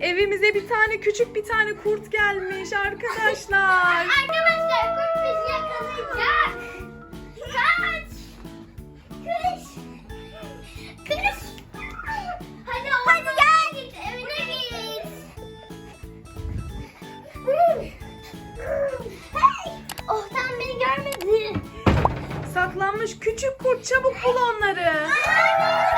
Evimize bir tane küçük bir tane kurt gelmiş arkadaşlar. Arkadaşlar kurt bizi yakalayacak. Kaç. Kış. Kış. Hadi Hadi gel. Git evine git. Hey. Oh tam beni görmedi. Saklanmış küçük kurt çabuk bul onları. Yardım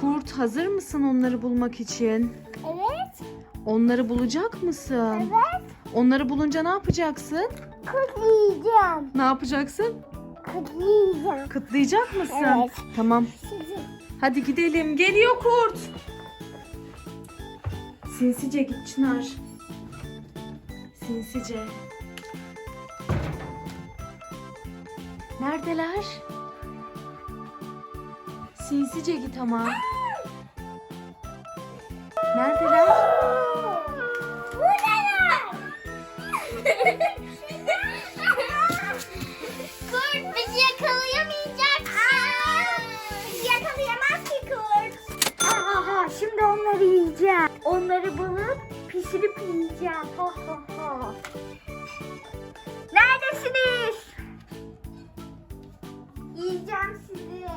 Kurt hazır mısın onları bulmak için? Evet. Onları bulacak mısın? Evet. Onları bulunca ne yapacaksın? Kurt yiyeceğim. Ne yapacaksın? Kurt yiyeceğim. Kıtlayacak mısın? Evet. Tamam. Hadi gidelim. Geliyor kurt. Sinsice git Çınar. Sinsice. Neredeler? Sinsice git ama. Neredeler? Buradalar. kurt bizi yakalayamayacak. Bizi yakalayamaz ki kurt. Aha, şimdi onları yiyeceğim. Onları bulup pişirip yiyeceğim. Ha ha ha. Neredesiniz? Yiyeceğim sizi.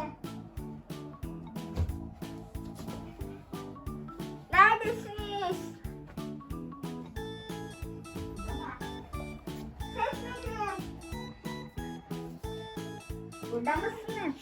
Yiyeceğim. Seni.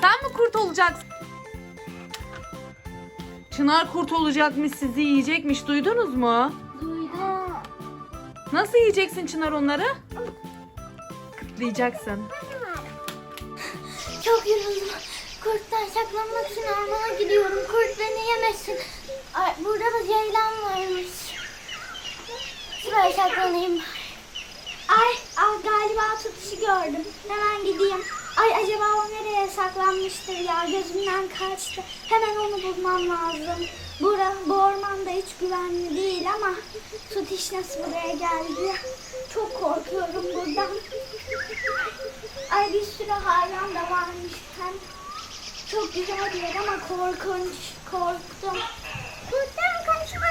Sen mi kurt olacaksın? Çınar kurt olacakmış sizi yiyecekmiş duydunuz mu? Duydum. Nasıl yiyeceksin Çınar onları? Kıtlayacaksın. Çok yoruldum. Kurttan saklanmak için ormana gidiyorum. Kurt beni yemesin. Ay, burada da ceylan varmış. Şuraya saklanayım. Ay, ah, galiba tutuşu gördüm. Hemen gideyim. Ay acaba o nereye saklanmıştır ya gözümden kaçtı. Hemen onu bulmam lazım. Bura, bu ormanda hiç güvenli değil ama Tutiş nasıl buraya geldi? Çok korkuyorum buradan. Ay bir sürü hayvan da varmış. Hem çok güzel bir yer ama korkunç. Korktum. Kurttan kaçma.